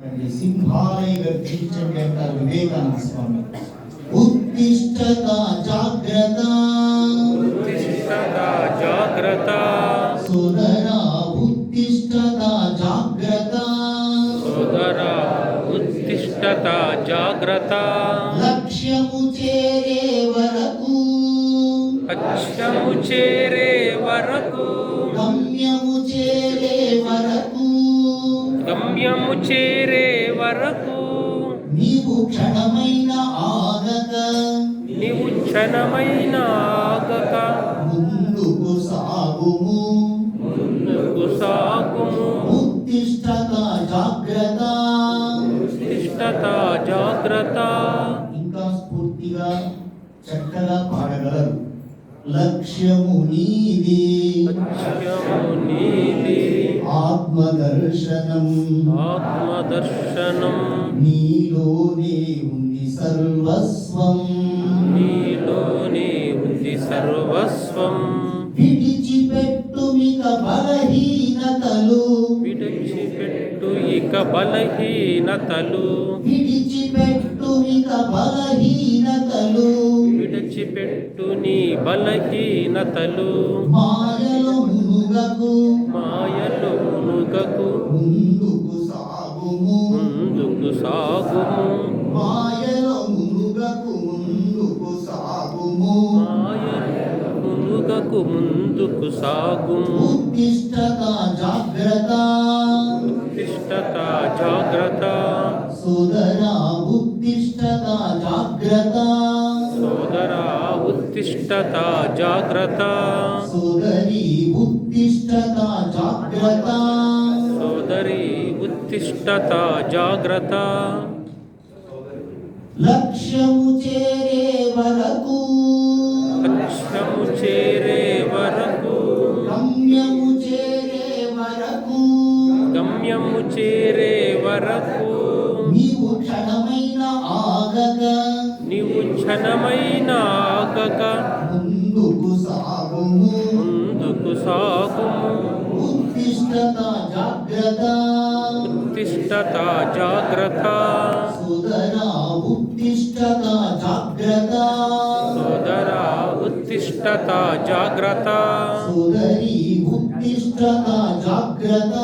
సింహాలయ గర్జించండి అంటారు వివేకానంద స్వామి ఉత్తిష్టత జాగ్రత్త ఉత్తిష్టత జాగ్రత్త సుదరా ఉత్తిష్టత జాగ్రత్త సోదర ఉత్తిష్టత జాగ్రత్త లక్ష్యము చేరే వరకు అక్షము చేరే వరకు గమ్యము చేరే వరకు గమ్యము చేరే వరకు నీవు క్షణమైన ఆగక. నీవు క్షణమైన ఆగక. ముందుకు సాగుము. ముందుకు సాగుము. ఉత్తిష్టత జాగ్రత్త. ఉత్తిష్టత జాగ్రత్త. ఇంకా స్ఫూర్తిగా చక్కగా పాడగలరు. లక్ష్యము నీది. లక్ష్యము నీది ఆత్మదర్శనం. ఆత్మదర్శనం. నీలోనే ఉంది సర్వస్వం. నీలోనే ఉంది సర్వస్వం. విడిచిపెట్టు మిక బలహీనతలు. విడిచిపెట్టు ఇక బలహీనతలు. విడిచిపెట్టు మిక బలహీనతలు విడిచిపెట్టు నీ బలహీనతలు. మాయలో మునుగకు. మాయలు మునుగకు. ముందుకు సాగుము. ముందుకు సాగుము. మాయలో మునుగకు ముందుకు సాగుము. మాయలు మునుగకు ముందుకు సాగుము. ఉత్తిష్టత జాగ్రత్త. ఉత్తిష్టత జాగ్రత్త. సుదరా ఉత్తిష్టత జాగ్రత్త. ఉత్తిష్టత జాగ్రత్త. సుదరి ఉత్తిష్టత జాగ్రత్త. సోదరి ఉత్తిష్టత జాగ్రత్త. లక్ష్యము చేరే వరకు. లక్ష్యము చేరే వరకు. గమ్యము చేరే వరకు. గమ్యము చేరే వరకు. నీవు క్షణమైన ఆగక ముందుకు సాగుము ముందుకు సాగుము ఉత్తిష్టత జాగ్రత్త ఉత్తిష్టత జాగ్రత్త సుదరా ఉత్తిష్టత జాగ్రత్త సోదరా ఉత్తిష్టత జాగ్రత్త సుదరి ఉత్తిష్టత జాగ్రత్త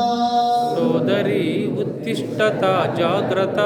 సోదరి ఉత్తిష్టత జాగ్రత్త